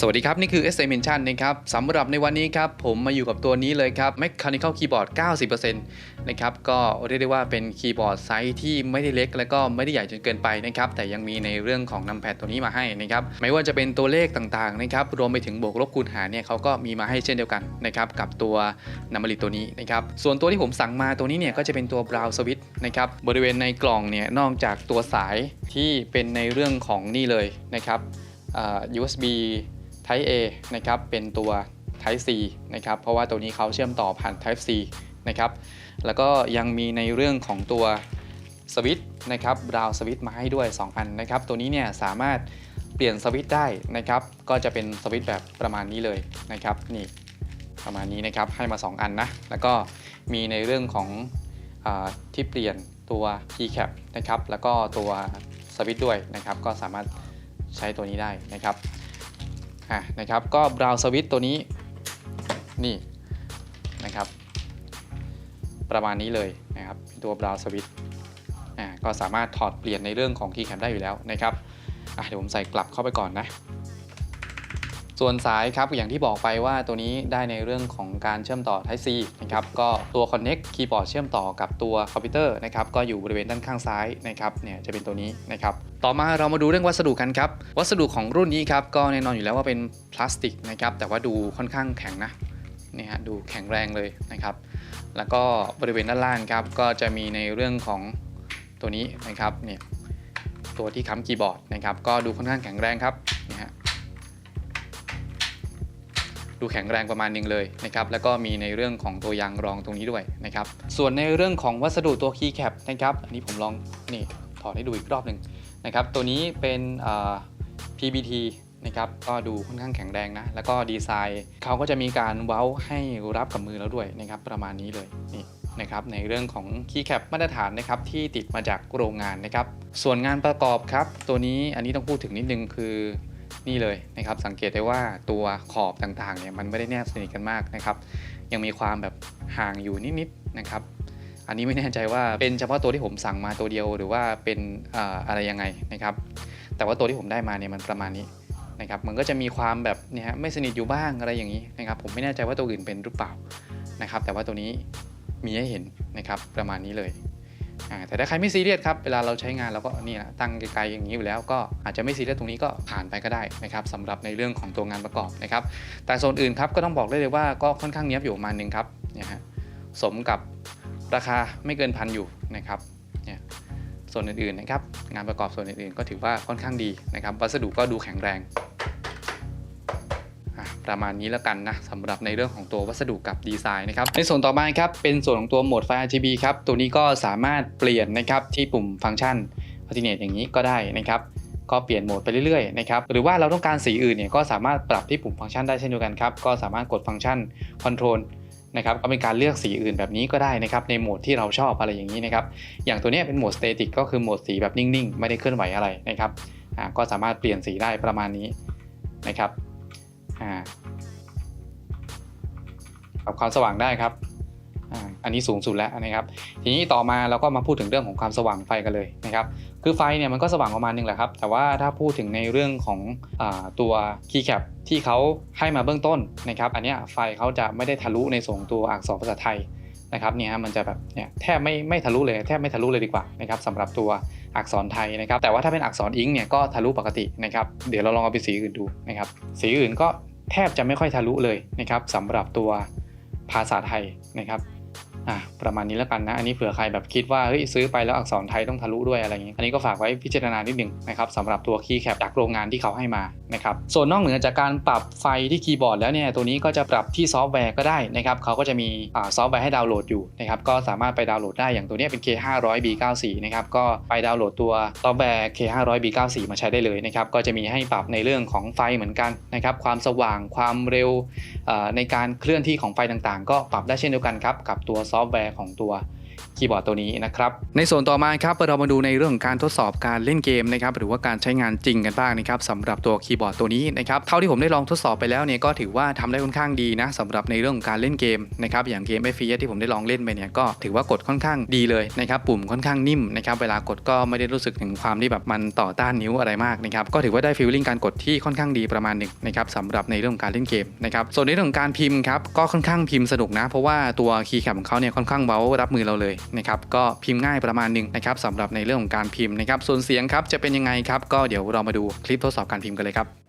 สวัสดีครับ นี่คือ s m e n t i o n นะครับสำหรับในวันนี้ครับ ผมมาอยู่กับตัวนี้เลยครับ Mechanical Keyboard 90%นะครับ ก็เรียกได้ว่าเป็นคีย์บอร์ดไซส์ที่ไม่ได้เล็ก และก็ไม่ได้ใหญ่จนเกินไปนะครับ แต่ยังมีในเรื่องของนัมแพดตัวนี้มาให้นะครับ ไม่ว่าจะเป็นตัวเลขต่างๆนะครับ รวมไปถึงบวกลบคูณหารเนี่ยเขาก็มีมาให้เช่นเดียวกันนะครับ กับตัวนัมบริตตัวนี้นะครับ ส่วนตัวที่ผมสั่งมาตัวนี้เนี่ยก็จะเป็นตัว Brown Switch นะครับ บริเวณในกล่องเนี่ยนอกจากตัวสายที่เป็นในเรื่องของนี่เลยนะครับ USB Type A นะครับเป็นตัว Type C นะครับเพราะว่าตัวนี้เขาเชื่อมต่อผ่าน Type C นะครับแล้วก็ยังมีในเรื่องของตัวสวิตช์นะครับราวสวิตช์มาให้ด้วย 2 อันนะครับตัวนี้เนี่ยสามารถเปลี่ยนสวิตช์ได้นะครับ ก็จะเป็นสวิตช์แบบประมาณนี้เลยนะครับนี่ประมาณนี้นะครับให้มา 2 อันนะแล้วก็มีในเรื่องของอที่เปลี่ยนตัว keycap นะครับแล้วก็ตัวสวิตช์ด้วยนะครับ ก็สามารถใช้ตัวนี้ได้นะครับ อะนะครับก็บราวสวิตตัวนี้นี่นะครับ ประมาณนี้เลยนะครับตัวบราวสวิตอ่าก็สามารถถอดเปลี่ยนในเรื่องของคีย์แคปได้อยู่แล้วนะครับอะเดี๋ยวผมใส่กลับเข้าไปก่อนนะ ส่วนสายครับอย่างที่บอกไปว่าตัวนี้ได้ในเรื่องของการเชื่อมต่อ Type C นะครับก็ตัว Connect คีย์บอร์ดเชื่อมต่อกับตัวคอมพิวเตอร์นะครับก็อยู่บริเวณด้านข้างซ้ายนะครับเนี่ยจะเป็นตัวนี้นะครับต่อมาเรามาดูเรื่องวัสดุกันครับ วัสดุของรุ่นนี้ครับก็แน่นอนอยู่แล้วว่าเป็นพลาสติกนะครับแต่ว่าดูค่อนข้างแข็งนะเนี่ยฮะดูแข็งแรงเลยนะครับ แล้วก็บริเวณด้านล่างครับก็จะมีในเรื่องของตัวนี้นะครับเนี่ยตัวที่ค้ำคีย์บอร์ดนะครับก็ดูค่อนข้างแข็งแรงครับเนี่ยฮะ ดูแข็งแรงประมาณหนึงเลยนะครับแล้วก็มีในเรื่องของตัวยางรองตรงนี้ด้วยนะครับส่วนในเรื่องของวัสดุตัว key cap นะครับอันนี้ผมลองนี่ถอดให้ดูอีกรอบหนึ่งนะครับตัวนี้เป็น PBT นะครับก็ดูค่อนข้างแข็งแรงนะ แล้วก็ดีไซน์เขาก็จะมีการเว้าให้รับกับมือแล้วด้วยนะครับประมาณนี้เลยนี่นะครับในเรื่องของ key cap มาตรฐานนะครับที่ติดมาจากโรงงานนะครับส่วนงานประกอบครับ ตัวนี้อันนี้ต้องพูดถึงนิดนึงคือ นี่เลยนะครับ สังเกตได้ว่าตัวขอบต่างๆเนี่ยมันไม่ได้แนบสนิทกันมากนะครับ ยังมีความแบบห่างอยู่นิดๆนะครับ อันนี้ไม่แน่ใจว่าเป็นเฉพาะตัวที่ผมสั่งมาตัวเดียวหรือว่าเป็นอะไรยังไงนะครับ แต่ว่าตัวที่ผมได้มาเนี่ยมันประมาณนี้นะครับมันก็จะมีความแบบเนี่ยฮะไม่สนิทอยู่บ้างอะไรอย่างนี้นะครับ ผมไม่แน่ใจว่าตัวอื่นเป็นหรือเปล่านะครับ แต่ว่าตัวนี้มีให้เห็นนะครับประมาณนี้เลย แต่ถ้าใครไม่ซีเรียสครับ เวลาเราใช้งานเราก็นี่แหละตั้งไกลๆอย่างนี้อยู่แล้วก็อาจจะไม่ซีเรียสตรงนี้ก็ผ่านไปก็ได้นะครับสำหรับในเรื่องของตัวงานประกอบนะครับ แต่โซนอื่นครับก็ต้องบอกได้เลยว่าก็ค่อนข้างเนี้ยบอยู่ประมาณหนึงครับเนี่ยฮะสมกับราคาไม่เกินพันอยู่นะครับเนี่ยส่วนอื่นๆนะครับงานประกอบส่วนอื่นๆ ก็ถือว่าค่อนข้างดีนะครับวัสดุก็ดูแข็งแรง ประมาณนี้แล้วกันนะสำหรับในเรื่องของตัววัสดุกับดีไซน์นะครับในส่วนต่อมาครับเป็นส่วนของตัวโหมดไฟ RGB ครับตัวนี้ก็สามารถเปลี่ยนนะครับที่ปุ่มฟังก์ชัน alternate อย่างนี้ก็ได้นะครับก็เปลี่ยนโหมดไปเรื่อยๆนะครับหรือว่าเราต้องการสีอื่นเนี่ยก็สามารถปรับที่ปุ่มฟังก์ชันได้เช่นเดียวกันครับก็สามารถกดฟังก์ชัน Control นะครับก็เป็นการเลือกสีอื่นแบบนี้ก็ได้นะครับในโหมดที่เราชอบอะไรอย่างนี้นะครับอย่างตัวนี้เป็นโหมด static ก็คือโหมดสีแบบนิ่งๆ ไม่ได้เคลื่อนไหวอะไรนะครับก็สามารถเปลี่ยนสีได้ประมาณนี้นะครับ อ่าปรับความสว่างได้ครับอันนี้สูงสุดแล้วนะครับ ทีนี้ต่อมาเราก็มาพูดถึงเรื่องของความสว่างไฟกันเลยนะครับ คือไฟเนี่ยมันก็สว่างประมาณนึงแหละครับ แต่ว่าถ้าพูดถึงในเรื่องของอตัว key cap ที่เขาให้มาเบื้องต้นนะครับ อันนี้ไฟเขาจะไม่ได้ทะลุในส่วนของตัวอักษรภาษาไทยนะครับเนี่ยฮะมันจะแบบเนี่ยแทบไม่ไม่ทะลุเลยแทบไม่ทะลุเลยดีกว่านะครับสำหรับตัวอักษรไทยนะครับ แต่ว่าถ้าเป็นอักษรอิงเนี่ยก็ทะลุปกตินะครับ เดี๋ยวเราลองเอาไปสีอื่นดูนะครับ สีอื่นก็ แทบจะไม่ค่อยทะลุเลยนะครับสำหรับตัวภาษาไทยนะครับ อะประมาณนี้แล้วกันนะ อันนี้เผื่อใครแบบคิดว่าเฮ้ยซื้อไปแล้วอักษรไทยต้องทะลุด้วยอะไรอย่างนี้ อันนี้ก็ฝากไว้พิจารณานิดหนึ่งนะครับสำหรับตัวคีย์แคปจากโรงงานที่เขาให้มานะครับส่วนนอกเหนือจากการปรับไฟที่คีย์บอร์ดแล้วเนี่ยตัวนี้ก็จะปรับที่ซอฟต์แวร์ก็ได้นะครับเขาก็จะมีซอฟต์แวร์ให้ดาวน์โหลดอยู่นะครับก็สามารถไปดาวน์โหลดได้อย่างตัวนี้เป็น K500B94 นะครับก็ไปดาวน์โหลดตัวซอฟต์แวร์ K500B94 มาใช้ได้เลยนะครับก็จะมีให้ปรับในเรื่องของไฟเหมือนกันนะครับความสว่างความเร็วในการเคลื่อนที่ของไฟต่างๆ ก็ปรับได้เช่นเดียวกันครับกับตัวซอซอฟต์แวร์ของตัว คีย์บอร์ดตัวนี้นะครับ ในส่วนต่อมาครับเรามาดูในเรื่องของการทดสอบการเล่นเกมนะครับหรือว่าการใช้งานจริงกันบ้างนะครับสำหรับตัวคีย์บอร์ดตัวนี้นะครับเท่าที่ผมได้ลองทดสอบไปแล้วเนี่ยก็ถือว่าทำได้ค่อนข้างดีนะสำหรับในเรื่องของการเล่นเกมนะครับอย่างเกม f อ s ที่ผมได้ลองเล่นไปเนี่ยก็ถือว่ากดค่อนข้างดีเลยนะครับปุ่มค่อนข้างนิ่มนะครับเวลากดก็ไม่ได้รู้สึกถึงความที่แบบมันต่อต้านนิ้วอะไรมากนะครับก็ถือว่าได้ฟีลลิ่งการกดที่ค่อนข้างดีประมาณหนึ่งนะครับสำหรับในเรื่องของการเล่นเกมนะครับส่วนในเรื่องของการพิมพ์ครับก็ค่อนข้างพิมพ์สนุกนะ เพราะว่าตัวคีย์แคปของเขาเนี่ยค่อนข้างเบารับมือเราเลยนะครับก็พิมพ์ง่ายประมาณหนึ่งนะครับสำหรับในเรื่องของการพิมพ์นะครับส่วนเสียงครับจะเป็นยังไงครับก็เดี๋ยวเรามาดูคลิปทดสอบการพิมพ์กันเลยครับ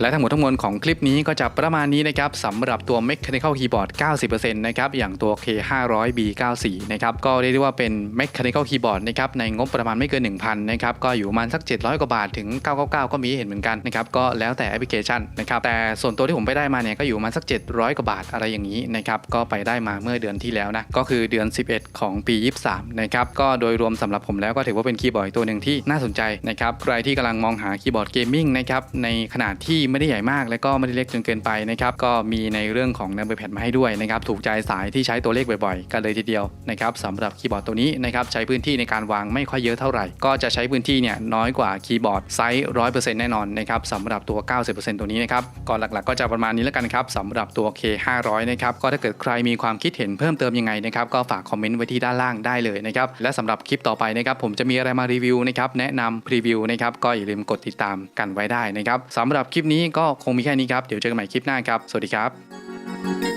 และทั้งหมดทั้งมวลของคลิปนี้ก็จะประมาณนี้นะครับสำหรับตัว Mechanical Keyboard 90%นะครับอย่างตัว K500B94 นะครับก็เรียกได้ว่าเป็น Mechanical Keyboard นะครับในงบประมาณไม่เกิน 1,000นะครับก็อยู่ประมาณสัก 700 กว่าบาทถึง 999 ก็มีเห็นเหมือนกันนะครับก็แล้วแต่แอปพลิเคชันนะครับแต่ส่วนตัวที่ผมไปได้มาเนี่ยก็อยู่ประมาณสัก 700 กว่าบาทอะไรอย่างนี้นะครับก็ไปได้มาเมื่อเดือนที่แล้วนะก็คือเดือน 11 ของปี 23นะครับก็โดยรวมสำหรับผมแล้วก็ถือว่าเป็นคีย์บอร์ดตัวหนึ่งที่น่าสนใจนะครับใครที่กำลังมองหาคีย์บอร์ดเกมมิ่งนะครับในขนาดที่ไม่ได้ใหญ่มาก และก็ไม่ได้เล็กจนเกินไปนะครับก็มีในเรื่องของ number pad มาให้ด้วยนะครับถูกใจสายที่ใช้ตัวเลขบ่อยๆ กันเลยทีเดียวนะครับสำหรับคีย์บอร์ดตัวนี้นะครับใช้พื้นที่ในการวางไม่ค่อยเยอะเท่าไหร่ ก็จะใช้พื้นที่เนี่ยน้อยกว่าคีย์บอร์ดไซส์100%แน่นอนนะครับสำหรับตัว 90%ตัวนี้นะครับก่อนหลักๆ ก็จะประมาณนี้แล้วกันครับสำหรับตัว K500 นะครับก็ถ้าเกิดใครมีความคิดเห็นเพิ่มเติมยังไงนะครับก็ฝากคอมเมนต์ไว้ที่ด้านล่างได้เลยนะครับและสำหรับคลิปต่อไปนะครับผมจะมีอะไรมารีวิวนะครับแนะนำพรีวิวนะครับก็อย่าลืมกดติดตามกันไว้ได้นะครับสำหรับคลิปนี้ก็คงมีแค่นี้ครับ เดี๋ยวเจอกันใหม่คลิปหน้าครับ สวัสดีครับ